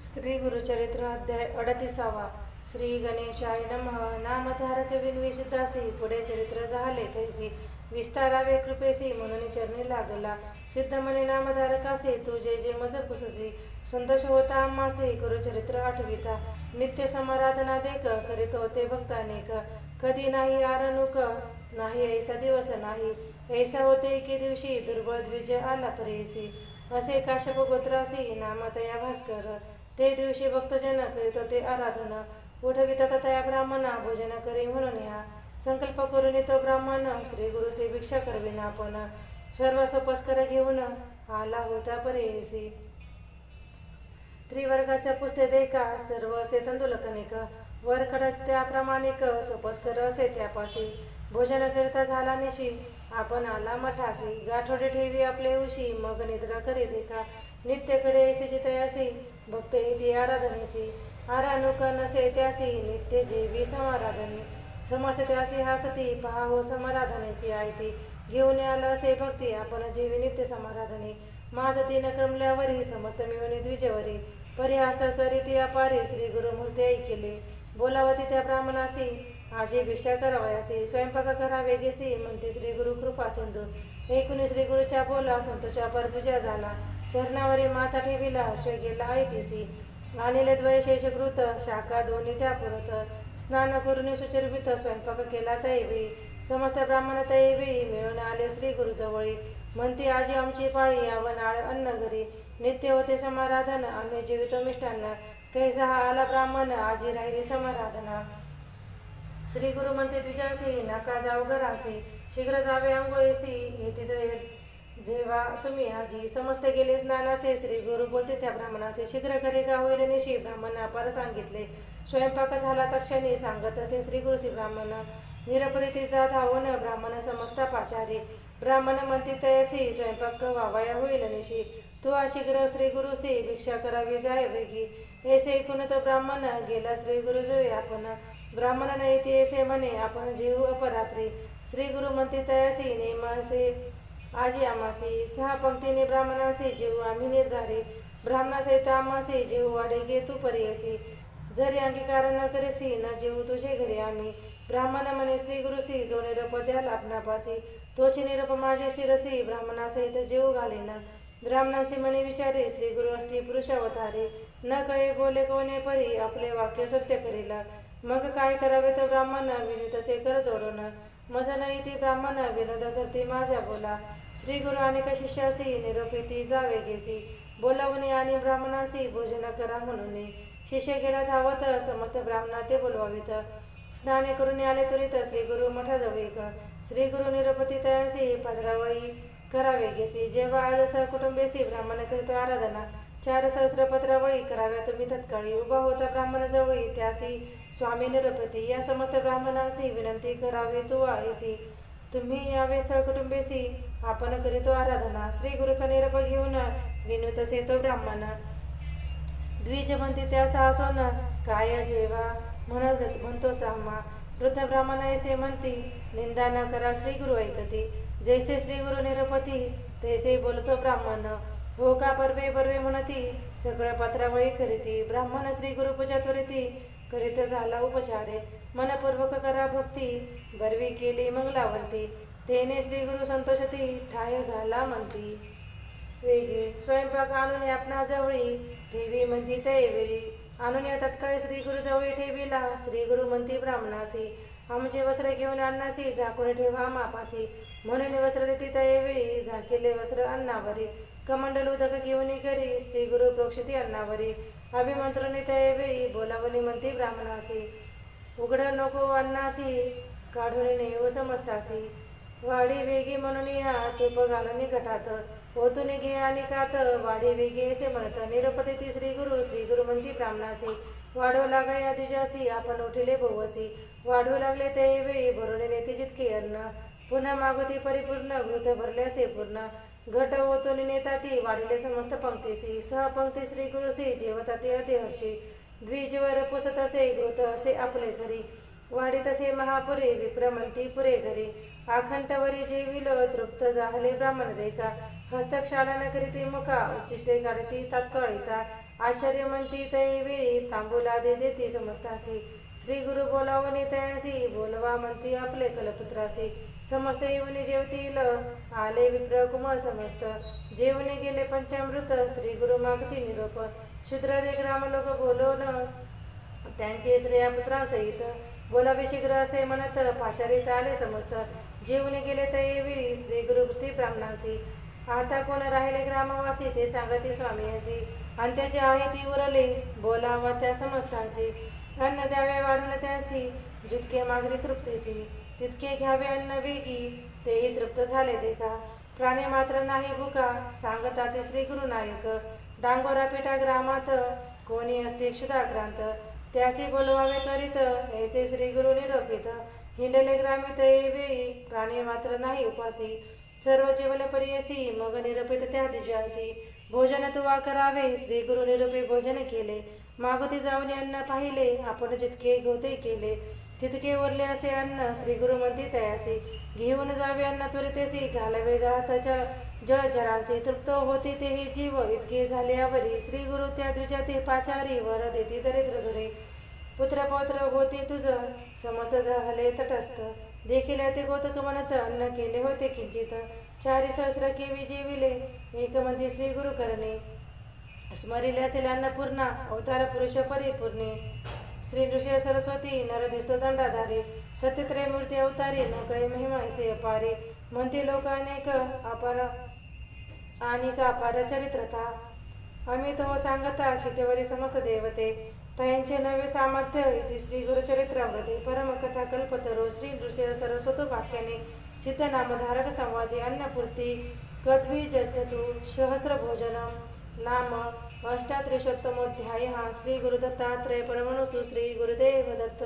श्री गुरुचरित्र अध्याय अडतीसावा. श्री गणेशाय नमः. नामधारक विनवी सिद्धासी पुढे चरित्र झाले कैसी विस्तारावे कृपेसी म्हणून चरणी लागला. सिद्ध मने नामधारकासे तू जे जे मज पुससी. संतोष होता अम्मासे गुरुचरित्र आठविता. नित्य समाराधना देख करीत होते भक्तानेक कधी नाही आरणुक नाही ऐसा दिवस नाही. ऐसा होते एके दिवशी दुर्बळ विजय आला परेसी. असे काश्यप गोत्रासी नामतया भास्कर. ते दिवशी भक्तजन करीत ते आराधना. उठविता तया ब्राह्मणा भोजन करी म्हणून ह्या संकल्प करून येतो ब्राह्मण श्री गुरु श्री भिक्षा करविना आपण. सर्व सोपस्कर घेऊन आला होता परेसी. त्रिवर्गाच्या पुस्ते देका सर्व असे तंदुलकनिक वर कडत त्याप्रमाणिक सोपस्कर असे त्यापाशी भोजन करिता झाला निशी आपण आला मठासी गाठोडे ठेवी आपले उशी मग निद्रा करी देखा नित्यकडे ऐसीची तयासी. भक्त इति आराधनेसी आरानुक नसे त्यासी नित्य जेवी समाराधने। समस त्यासी हासती पहा हो समाराधनेसी आयती। घेऊन आला असे भक्ती आपण जीवी नित्य समाराधने। माझ दिन क्रमल्यावरी समस्त मिळवणे द्विजवरी। परिहास करीती अपारे श्री गुरुमूर्ती ऐकिले बोलावती त्या ब्राह्मणासी आजी भिक्षा करावयासी स्वयंपाक करावे गेसी म्हणते श्री गुरु कृपा सिंधू एकूण श्री गुरुच्या बोला संतोषा पर झाला। चरणावरी माता ठेविला हर्ष गेला ऐतिसी आणले द्वयशेष कृत शाखा दोन्ही त्या पुरत. स्नान करून सुचर्भित स्वयंपाक केला तैवेळी समस्त ब्राह्मण तैवेळी मिळून आले श्री गुरुजवळी. म्हणती आजी आमची पाळी यावन आळ अन्न घरी. नित्य होते समाराधन आम्ही जीवित मिष्टांना कैसा हा आला ब्राह्मण आजी राहिली समाराधना. श्री गुरु म्हणते तुझ्यासी नका जाऊ घरासी शीघ्र जावे आंघोळीसी हे तिथे जेव्हा तुम्ही आजी समस्त गेले स्नानाचे श्री गुरु बोलते त्या ब्राह्मणाचे शीघ्र करे का होईल निशी ब्राह्मण अपार सांगितले. स्वयंपाक झाला तक्षणी सांगत असे श्री गुरु श्री ब्राह्मण निरपदितीचा धावून ब्राह्मण समस्त पाचारी. ब्राह्मण म्हणते तयसी स्वयंपाक वावाया होईल निशी. तू आ शीघ्र श्री गुरुसी भिक्षा करावी जाय वेगी. ऐसे ऐकून तो ब्राह्मण गेला श्री गुरु जोई आपण. ब्राह्मण नाही ते ऐसे म्हणे आपण जीव अपरात्री. श्री गुरु म्हणते तयासी नेमासे. आजी आमासे सहा पंक्तीने ब्राह्मणाचे जीव आम्ही निर्धारे ब्राह्मणासहित आमासे जीव वाढे घे तू परी असे. जरी अंगीकार न करेसी न जीव तुझे घरी आम्ही. ब्राह्मण म्हणे श्री गुरुसी जो निरप द्या लाभनापासी तोची निरप माझे शिरसी ब्राह्मणासहित घाले ना. ब्राह्मणाचे म्हणे विचारे श्री गुरु असती पुरुषावतारे न कळे बोले कोणे परी आपले वाक्य सत्य करीला. मग काय करावे तर ब्राह्मण विनू तसे कर ना मज नाही ती ब्राह्मण विनोद करते माझ्या बोला. श्री गुरु अनेक शिष्यासी निरोपिती जावे गेसी. बोलावणे आणि ब्राह्मणासी भोजन करा म्हणून शिष्य गेला धावत समस्त ब्राह्मणा ते बोलवावीत. स्नाने करून आले त्वरित श्री गुरु मठा मठाजवळीक. श्री गुरु निरपती तयांसी पदरावळी करावे गेसी. जेव्हा आज सहकुटुंबेसी ब्राह्मण करीतो आराधना. चार सहस्र पत्रावळी कराव्या तुम्ही तत्काळी. उभा होता ब्राह्मण जवळी त्यासी स्वामी निरपती या समस्त ब्राह्मणांची विनंती करावी तू आहेसी. तुम्ही यावे सहकुटुंबेसी आपण करीतो आराधना. श्री गुरुचा निरप घेऊन विनू तसे तो ब्राह्मण. द्विजमंती म्हणते त्या सासून काय जेवा? म्हणत म्हणतो सामा. वृद्ध ब्राह्मण ऐसे म्हणती निंदा न करा श्री गुरु ऐकती. जैसे श्री गुरु निरपती तैसे बोलतो ब्राह्मण. हो का परवे परवे म्हणती सगळं पत्रावळी करीती ब्राह्मण श्री गुरुपूजा त्वरिती करीत झाला उपचारे मनपूर्वक करा भक्ती बरवी केली मंगलावरती तेने श्री गुरु संतोषती ठाय घाला म्हणती. वेगळी स्वयंपाक आणून आपणा जवळी ठेवी म्हणती तैवेळी आणून या तत्काळी श्री गुरु जवळी ठेवीला श्री गुरु म्हणती ब्राह्मणासी आमचे वस्त्र घेऊन अन्नासी झाकून ठेवा मापाशी म्हणून वस्त्र देती तयवेळी झाकेले वस्त्र अन्नावरी. कमंडल उदक घेऊन घरी श्री गुरु प्रोक्षिती अन्नावरी अभिमंत्रणी त्यावेळी बोलावली म्हणते ब्राह्मणासी. उघड नको अन्नासी काढून नेव समजतासी वाडी वेगी म्हणून या तूप घालून घटात ओतून घे आणि कात. वाढी वेगी असे म्हणत निरपती ती श्री गुरु श्री गुरु म्हणती ब्राह्मणासी. वाढव लागा या दिजासी आपण उठिले भोवसी. वाढू लागले त्यावेळी वेळी भरून नेते जितके अन्न. पुन्हा मागती परिपूर्ण घृत भरल्यासे पूर्ण घट ओतून नेता ती वाढिले समस्त पंक्तीसी सहपंक्ती श्री गुरुसी जेवता ते अतिहर्षी द्विजवर पुसत असे घृत असे आपले घरी. वाढीत असे महापुरे विप्रमंती पुरे घरी. आखंटवरी जेविलो तृप्त झाले ब्राह्मण देखा हस्तक्षालन करीती मुखा उच्चिष्टे काढती तात्काळिता आश्चर्य म्हणती तै वेळी तांबूला दे देती समजतासी श्री गुरु बोलावणी तयासी बोलवा म्हणती आपले कलपुत्रासी. समस्त येऊनी जेवतील आले विप्र कुमार समस्त. जेवणे गेले पंचामृत श्री गुरु मागती निरोप. शूद्र दे ग्राम लोक बोलवण त्यांचे श्रेयापुत्रांसहित. बोलावे शीघ्र असे म्हणत पाचारीत आले समस्त. जेवणे गेले तर येवी श्री गुरु ब्राह्मणांसी. आता कोण राहिले ग्रामवासी? ते सांगते स्वामी असी आणि त्याची आहे ती उरले. बोलावा त्या समस्तांसी अन्न द्यावे वाढून त्याची जितके मागणी तृप्तीची तितके घ्यावे अन्न वेगी. तेही तृप्त झाले देखा. प्राणी मात्र नाही भुका सांगता ते श्री गुरुनायक डांगोरा पेटा ग्रामात कोणी असते क्षुदाक्रांत त्याचे बोलवावे त्वरित ऐसे श्री गुरु निरोपित. हिंडले ग्रामित वेळी प्राणी मात्र नाही उपासी सर्व जेवले परियसी मग निरोपित त्या दिजासी भोजन तुवा करावे श्री गुरु निरोपी भोजन केले. मागोती जाऊन अन्न पाहिले आपण जितके गोते केले तितके उरले असे अन्न श्री गुरु म्हणते तयासी. घेऊन जावे अन्न त्वरितेसी घालावे जाळात जळ जळचरांचे तृप्त होती तेही जीव इतके झाले श्री गुरु त्या द्विजाती पाचारी वर देती दरिद्र धुरे. पुत्र पौत्र होते तुझ समस्त झाले तटस्थ. देखील ते गोतक म्हणत अन्न केले होते किंचित. चारी सहस्र केवी जेविले. एक म्हणते श्री गुरु करणे. स्मरिले असेल अन्नपूर्णा अवतार पुरुष परिपूर्णे. श्री नृसिंह सरस्वती नर दिसतो दंडाधारी. सत्यत्रय मूर्ती अवतारी नकळे महिमा असे अपारे. म्हणते लोक अनेक अपार आणि का अपार चरित्रता. अमित हो सांगता क्षितेवरी समस्त देवते. तयांचे नवे सामर्थ्य इति श्री गुरुचरित्रामृते परमकथा कल्पतरो श्री नृसिंह सरस्वत वाक्याने सिद्धनामधारक संवादे अन्नपूर्ती कद्वी जचतु सहस्रभोजनम नाम अष्टात्रिशोत्तमोध्याय श्री गुरुदत्तात्रय परमणसु श्री गुरुदेव दत्त